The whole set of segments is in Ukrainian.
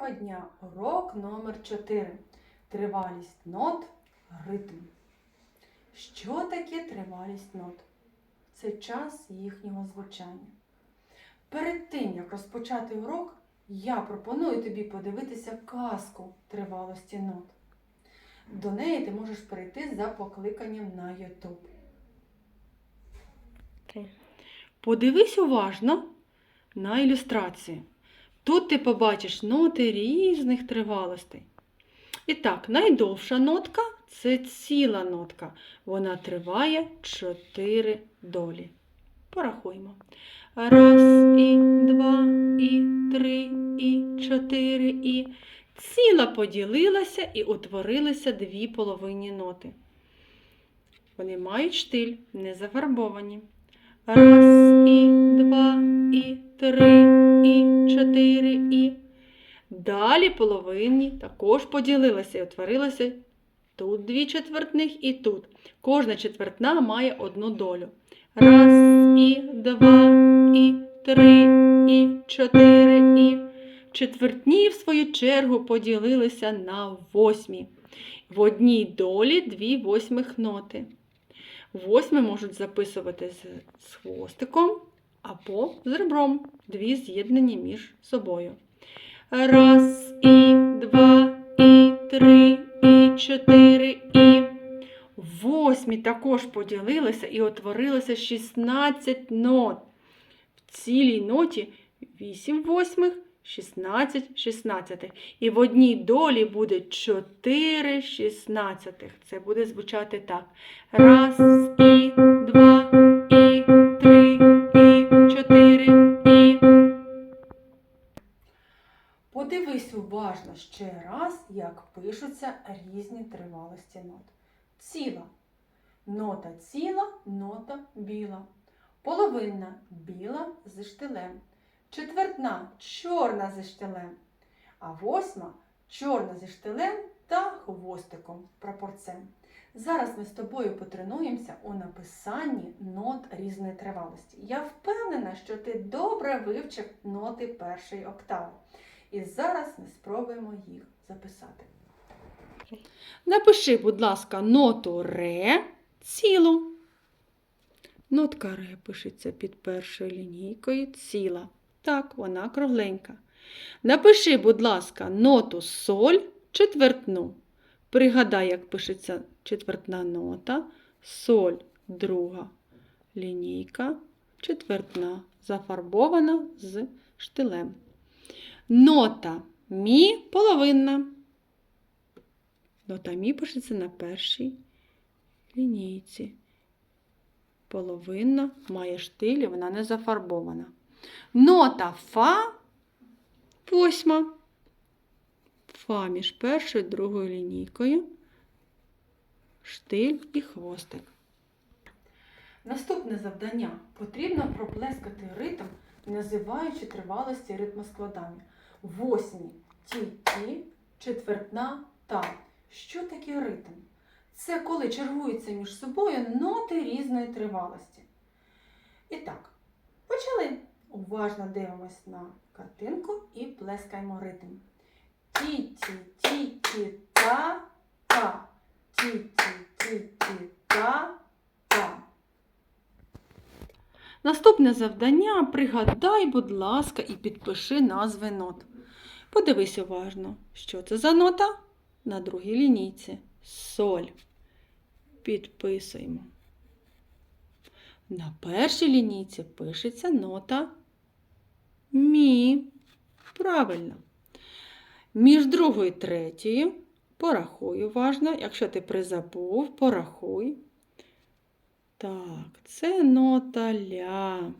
Доброго дня! Урок номер 4. Тривалість нот, ритм. Що таке тривалість нот? Це час їхнього звучання. Перед тим, як розпочати урок, я пропоную тобі подивитися казку тривалості нот. До неї ти можеш перейти за покликанням на YouTube. Подивись уважно на ілюстрації. Тут ти побачиш ноти різних тривалостей. І так, найдовша нотка це ціла нотка. Вона триває 4 долі. Порахуємо. Раз, і два, і три, і чотири, і. Ціла поділилася і утворилися дві половинні ноти. Вони мають штиль, не зафарбовані. Раз, і два, і три, і чотири, і. Далі половинні також поділилися і утворилося тут дві четвертних і тут. Кожна четвертна має одну долю. Раз, і два, і три, і чотири, і. Четвертні, в свою чергу, поділилися на восьмі. В одній долі дві восьмих ноти. Восьми можуть записувати з хвостиком або з ребром. Дві з'єднані між собою. Раз, і два, і три, і чотири, і. Восьмі також поділилися і утворилося 16 нот. В цілій ноті 8 восьмих, 16 шістнадцятих. І в одній долі буде 4 шістнадцятих. Це буде звучати так. Раз, і Подивись уважно ще раз, як пишуться різні тривалості нот. Ціла. Нота ціла, нота біла. Половинна біла зі штилем. Четвертна чорна зі штилем. А восьма чорна зі штилем та хвостиком прапорцем. Зараз ми з тобою потренуємося у написанні нот різної тривалості. Я впевнена, що ти добре вивчив ноти першої октави. І зараз ми спробуємо їх записати. Напиши, будь ласка, ноту ре цілу. Нотка ре пишеться під першою лінійкою ціла. Так, вона кругленька. Напиши, будь ласка, ноту соль четвертну. Пригадай, як пишеться четвертна нота. Соль друга лінійка, четвертна, зафарбована з штилем. Нота мі половинна. Нота мі пишеться на першій лінійці. Половинна має штиль, і вона не зафарбована. Нота фа восьма. Фа між першою і другою лінійкою. Штиль і хвостик. Наступне завдання. Потрібно проплескати ритм, називаючи тривалості ритмоскладання. Восьмі ті-ті, четвертна та. Що таке ритм? Це коли чергуються між собою ноти різної тривалості. І так, почали. Уважно дивимось на картинку і плескаємо ритм. Ті-ті-ті-ті-та-та. Ті-ті-ті-ті-та-та. Наступне завдання пригадай, будь ласка, і підпиши назви нот. Подивись уважно, що це за нота на другій лінійці. Соль. Підписуємо. На першій лінійці пишеться нота Мі. Правильно. Між другою і третьою порахуй уважно. Якщо ти призабув, порахуй. Так, це нота ля.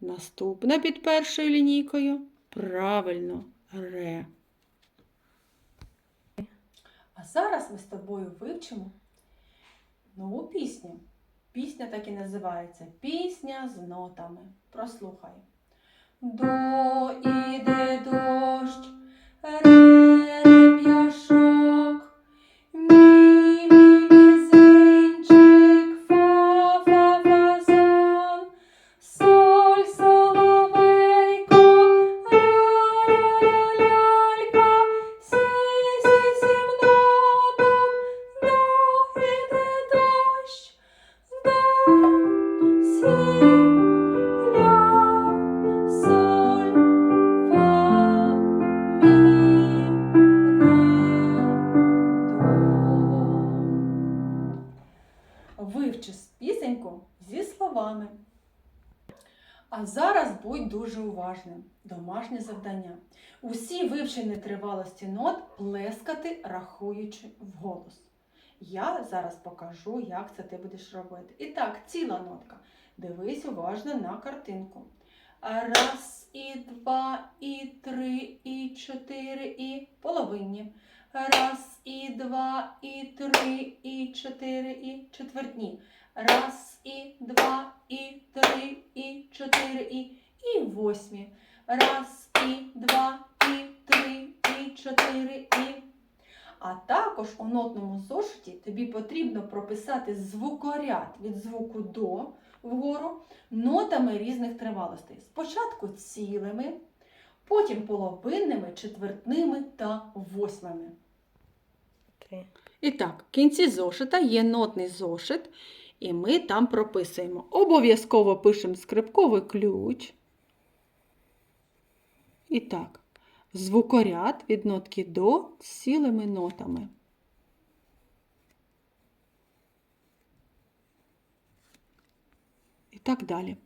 Наступна під першою лінійкою. Правильно, ре. А зараз ми з тобою вивчимо нову пісню. Пісня так і називається Пісня з нотами. Прослухай. До іде дуже уважним. Домашнє завдання. Усі вивчені тривалості нот плескати, рахуючи вголос. Я зараз покажу, як це ти будеш робити. І так, ціла нотка. Дивись уважно на картинку. Раз, і два, і три, і чотири, і половинні. Раз, і два, і три, і чотири, і четвертні. Раз, і два, і три, і чотири, і, і восьмі. Раз, і два, і три, і чотири, і. А також у нотному зошиті тобі потрібно прописати звукоряд від звуку до вгору нотами різних тривалостей. Спочатку цілими, потім половинними, четвертними та восьмими. І так, в кінці зошита є нотний зошит, і ми там прописуємо. Обов'язково пишемо скрипковий ключ. І так, звукоряд від нотки до з цілими нотами. І так далі.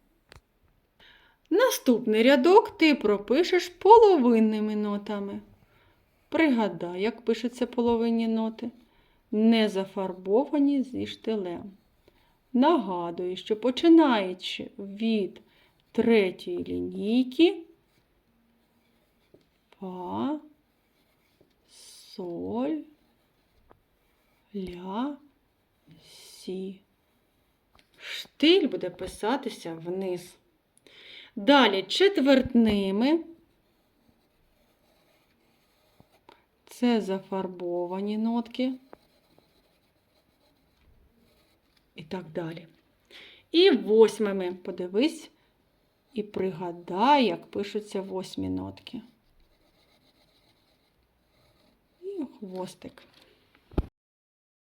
Наступний рядок ти пропишеш половинними нотами. Пригадай, як пишуться половинні ноти. Не зафарбовані зі штилем. Нагадую, що починаючи від третьої лінійки Фа, соль, ля, сі. Штиль буде писатися вниз. Далі четвертними. Це зафарбовані нотки. І так далі. І восьмими. Подивись і пригадай, як пишуться восьмі нотки. І хвостик.